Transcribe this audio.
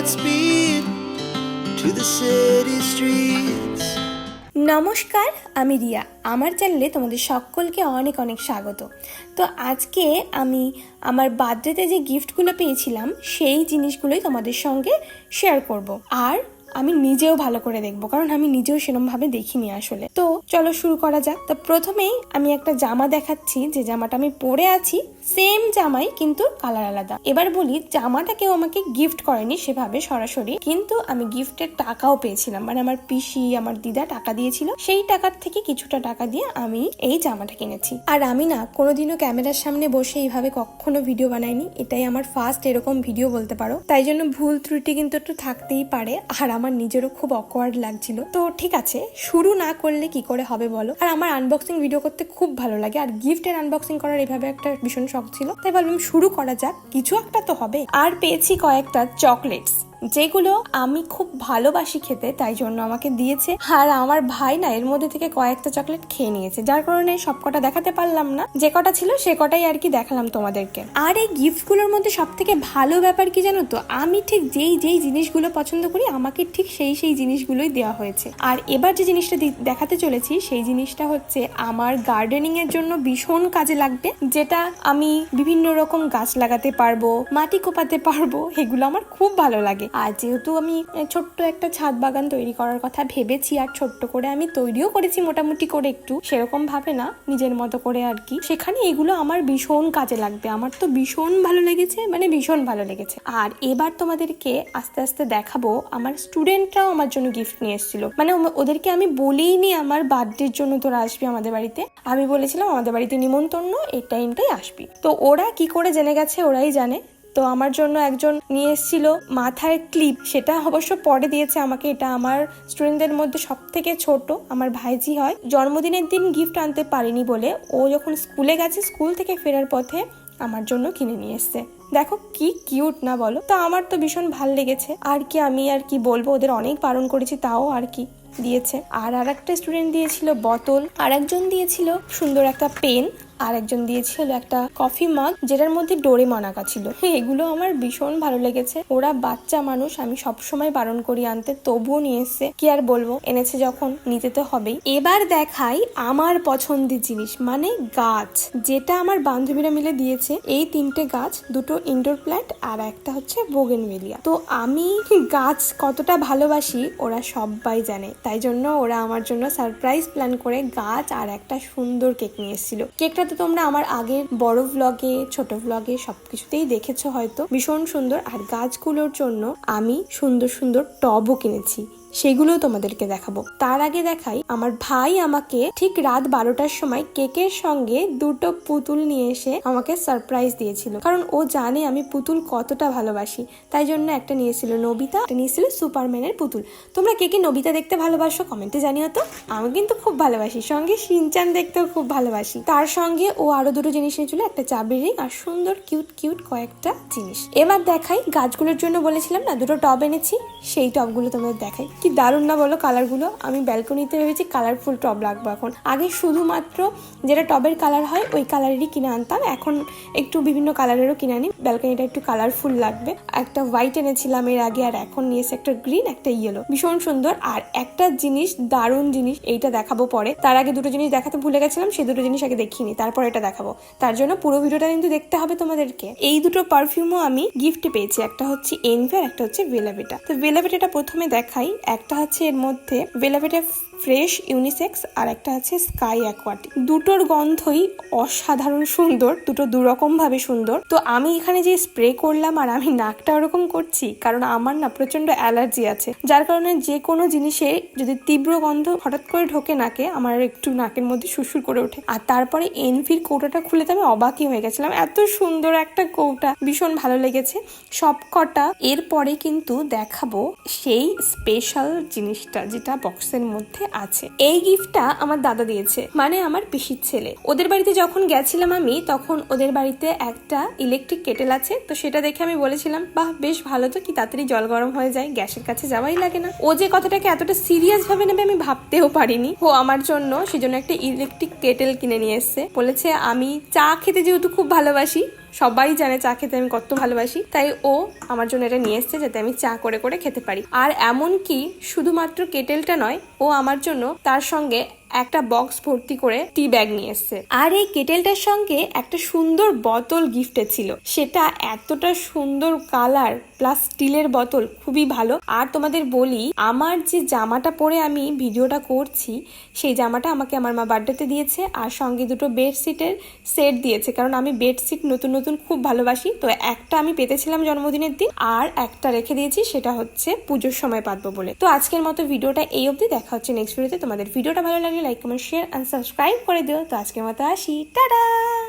Godspeed to the city streets. নমস্কার, আমি রিয়া। আমার চ্যানেলে তোমাদের সকলকে অনেক অনেক স্বাগত। তো আজকে আমি আমার বার্থডেতে যে গিফটগুলো পেয়েছিলাম, সেই জিনিসগুলোই তোমাদের সঙ্গে শেয়ার করব। আর আমি নিজেও ভালো করে দেখব, কারণ আমি নিজেও সেরমভাবে দেখিনি আসলে। তো চলো শুরু করা যাক। তো প্রথমেই আমি একটা জামা দেখাচ্ছি, যে জামাটা আমি পরে আছি সেম জামাই কিন্তু কালার আলাদা। এবার বলি, জামাটা কেউ আমাকে গিফট করেনি সেভাবে সরাসরি, কিন্তু আমি গিফটের টাকাও পেয়েছিলাম। মানে আমার পিসি, আমার দিদা টাকা দিয়েছিল, সেই টাকার থেকে কিছুটা টাকা দিয়ে আমি এই জামাটা কিনেছি। আর আমি না, কোনোদিনও ক্যামেরার সামনে বসে এইভাবে কখনো ভিডিও বানাইনি, এটাই আমার ফার্স্ট এরকম ভিডিও বলতে পারো। তাই জন্য ভুল ত্রুটি কিন্তু একটু থাকতেই পারে। আর আমার নিজেরও খুব অকওয়ার্ড লাগছিল। তো ঠিক আছে, শুরু না করলে কি করে হবে বলো? আর আমার আনবক্সিং ভিডিও করতে খুব ভালো লাগে, আর গিফটের আনবক্সিং করার এভাবে একটা ভীষণ শখ ছিল। তাই ভাবলাম শুরু করা যাক, কিছু একটা তো হবে। আর পেয়েছি কয়েকটা চকলেটস যেগুলো আমি খুব ভালোবাসি খেতে, তাই জন্য আমাকে দিয়েছে। আর আমার ভাই না, এর মধ্যে থেকে কয়েকটা চকলেট খেয়ে নিয়েছে, যার কারণে সব কটা দেখাতে পারলাম না। যে কটা ছিল, সে কটাই আর কি দেখালাম তোমাদেরকে। আর এই গিফটগুলোর মধ্যে সব থেকে ভালো ব্যাপার কি জানো তো, আমি ঠিক যেই যেই জিনিসগুলো পছন্দ করি, আমাকে ঠিক সেই সেই জিনিসগুলোই দেওয়া হয়েছে। আর এবার যে জিনিসটা দেখাতে চলেছি, সেই জিনিসটা হচ্ছে আমার গার্ডেনিং এর জন্য ভীষণ কাজে লাগবে, যেটা আমি বিভিন্ন রকম গাছ লাগাতে পারব, মাটি কোপাতে পারব, এগুলো আমার খুব ভালো লাগে। আর যেহেতু আমি ছোট্ট একটা ছাদ বাগান তৈরি করার কথা ভেবেছি আর ছোট্ট করে আমি তৈরিও করেছি মোটামুটি করে একটু, সেরকম ভাবে না, নিজের মতো করে আর কি। সেখানে এগুলো আমার ভীষণ কাজে লাগবে, আমার তো ভীষণ ভালো লেগেছে মানে ভীষণ ভালো লেগেছে। আর এবার তোমাদেরকে আস্তে আস্তে দেখাবো, আমার স্টুডেন্টরাও আমার জন্য গিফট নিয়ে এসেছিল। মানে ওদেরকে আমি বলেইনি আমার বার্থডের জন্য তোরা আসবি আমাদের বাড়িতে। আমি বলেছিলাম, আমাদের বাড়িতে নিমন্ত্রণ, এই টাইমটাই আসবি। তো ওরা কি করে জেনে গেছে, ওরাই জানে। তো আমার জন্য একজন নিয়ে এসেছিল মাথার ক্লিপ। সেটা অবশ্য পরে দিয়েছে আমাকে। এটা আমার স্টুডেন্টদের মধ্যে সব থেকে ছোট, আমার ভাইজি হয়। জন্মদিনের দিন গিফট আনতে পারিনি বলে ও যখন স্কুলে গেছে, স্কুল থেকে ফেরার পথে আমার জন্য কিনে নিয়ে এসছে। দেখো কি কিউট না বলো? তো আমার তো ভীষণ ভালো লেগেছে। আর কি আমি আর কি বলব? ওদের অনেক বারণ করেছি, তাও আর কি দিয়েছে। আর আর একটা স্টুডেন্ট দিয়েছিল বোতল। আর একজন দিয়েছিল সুন্দর একটা পেন। আর একজন দিয়েছিল একটা কফি মাগ যেটার মধ্যে ডোরে মানাকা ছিল। এগুলো আমার ভীষণ ভালো লেগেছে। ওরা বাচ্চা মানুষ, আমি সবসময় বারণ করি আনতে, তবুও নিয়ে এসছে। কি আর বলব, এনেছে যখন, নিতে তো হবেই। এবার দেখাই আমার পছন্দের জিনিস মানে গাছ। যেটা আমার বান্ধবীরা মিলে দিয়েছে, এই তিনটে গাছ, দুটো ইনডোর প্ল্যান্ট আর একটা হচ্ছে বোগেনভেলিয়া তো আমি গাছ কতটা ভালোবাসি, ওরা সবাই জানে। তাই জন্য ওরা আমার জন্য সারপ্রাইজ প্ল্যান করে গাছ আর একটা সুন্দর কেক নিয়ে এসেছিল। কেকটা তো তোমরা আমার আগের বড় ভ্লগে ছোট ভ্লগে সবকিছুতেই দেখেছ হয়তো। ভীষণ সুন্দর। আর গাছগুলোর জন্য আমি সুন্দর সুন্দর টবও কিনেছি। সেগুলোও তোমাদেরকে দেখাবো। তার আগে দেখাই, আমার ভাই আমাকে ঠিক রাত বারোটার সময় কেকের সঙ্গে দুটো পুতুল নিয়ে এসে আমাকে সারপ্রাইজ দিয়েছিল। কারণ ও জানে আমি পুতুল কতটা ভালোবাসি। তাই জন্য একটা নিয়েছিল নবিতা, একটা নিয়েছিল সুপারম্যানের পুতুল। তোমরা কে কে নবিতা দেখতে ভালোবাসো কমেন্টে জানিও তো। আমি কিন্তু খুব ভালোবাসি। সঙ্গে সিনচান দেখতেও খুব ভালোবাসি। তার সঙ্গে ও আরও দুটো জিনিস নিয়েছিল, একটা চাবির ring আর সুন্দর কিউট কিউট কয়েকটা জিনিস। এবার দেখাই, গাছগুলোর জন্য বলেছিলাম না, দুটো টব এনেছি। সেই টবগুলো তোমাদের দেখাই। কি দারুণ না বলো কালারগুলো আমি ব্যালকনিতে ভেবেছি কালারফুল টব রাখব এখন। আগে শুধুমাত্র যেটা টবের কালার হয়, ওই কালারেরই কিনে আনতাম। এখন একটু বিভিন্ন কালারেরও কিনে আনি। ব্যালকনিটা একটু কালারফুল লাগবে। একটা হোয়াইট এনেছিলাম এর আগে, আর এখন নিয়েছে একটা গ্রিন একটা ইয়েলো ভীষণ সুন্দর। আর একটা জিনিস, দারুণ জিনিস, এইটা দেখাবো পরে। তার আগে দুটো জিনিস দেখাতে ভুলে গেছিলাম সেই দুটো জিনিস আগে দেখিনি। তারপর এটা দেখাবো। তার জন্য পুরো ভিডিওটা কিন্তু দেখতে হবে তোমাদেরকে। এই দুটো পারফিউমও আমি গিফট পেয়েছি। একটা হচ্ছে এনভি আর একটা হচ্ছে ভেলাভেটা তো ভেলাভেটাটা প্রথমে দেখাই। একটা আছে এর মধ্যে ভেলাভেটা ফ্রেশ ইউনিসেক্স আর একটা আছে স্কাই অ্যাকোয়াটিক। দুটোর গন্ধই অসাধারণ সুন্দর, দুটো দুরকম ভাবে সুন্দর। তো আমি এখানে যে স্প্রে করলাম আর আমি নাকটা ওরকম করছি, কারণ আমার না প্রচণ্ড অ্যালার্জি আছে। যার কারণে যে কোনো জিনিসে যদি তীব্র গন্ধ হঠাৎ করে ঢোকে নাকে, আমার একটু নাকের মধ্যে সুসুর করে ওঠে। আর তারপরে এনভির কৌটাটা খুলে তো আমি অবাকই হয়ে গেছিলাম। এত সুন্দর একটা কৌটা, ভীষণ ভালো লেগেছে। সব কটা এরপরে কিন্তু দেখাবো সেই স্পেশাল জিনিসটা, যেটা বক্সের মধ্যে আছে। এই গিফটটা আমার দাদা দিয়েছে মানে আমার পিসির ছেলে। ওদের বাড়িতে যখন গেছিলাম আমি, তখন ওদের বাড়িতে একটা ইলেকট্রিক কেটেল আছে, তো সেটা দেখে আমি বলেছিলাম, বাহ, বেশ ভালো তো, কি তাড়াতাড়ি জল গরম হয়ে যায়, গ্যাসের কাছে যাওয়াই লাগে না। ও যে কথাটাকে এতটা সিরিয়াস ভাবে নেবে আমি ভাবতেও পারিনি। ও আমার জন্য সেজন্য একটা ইলেকট্রিক কেটেল কিনে নিয়ে এসছে। বলেছে, আমি চা খেতে যেহেতু খুব ভালোবাসি সবাই জানে চা খেতে আমি কত ভালোবাসি, তাই ও আমার জন্য এটা নিয়ে এসছে যাতে আমি চা করে করে খেতে পারি। আর এমন কি শুধুমাত্র কেটেলটা নয়, ও আমার জন্য তার সঙ্গে একটা বক্স ভর্তি করে টি ব্যাগ নিয়ে এসছে। আর এই কেটেলটার সঙ্গে একটা সুন্দর বোতল গিফটে ছিল। সেটা এতটা সুন্দর কালার প্লাস স্টিলের বোতল খুবই ভালো। আর তোমাদের বলি, আমার যে জামাটা পরে আমি ভিডিওটা করছি, সেই জামাটা আমাকে আমার মা বার্থডেতে দিয়েছে আর সঙ্গে দুটো বেডশিটের সেট দিয়েছে। কারণ আমি বেডশিট নতুন নতুন খুব ভালোবাসি। তো একটা আমি পেতেছিলাম জন্মদিনের দিন আর একটা রেখে দিয়েছি, সেটা হচ্ছে পুজোর সময় পাতবো বলে। তো আজকের মতো ভিডিওটা এই অবধি। দেখা হচ্ছে নেক্সট ভিডিওতে তোমাদের ভিডিওটা ভালো লাগলে like comment share and subscribe করে দিও। তো আজকের মতো আসি। টাটা!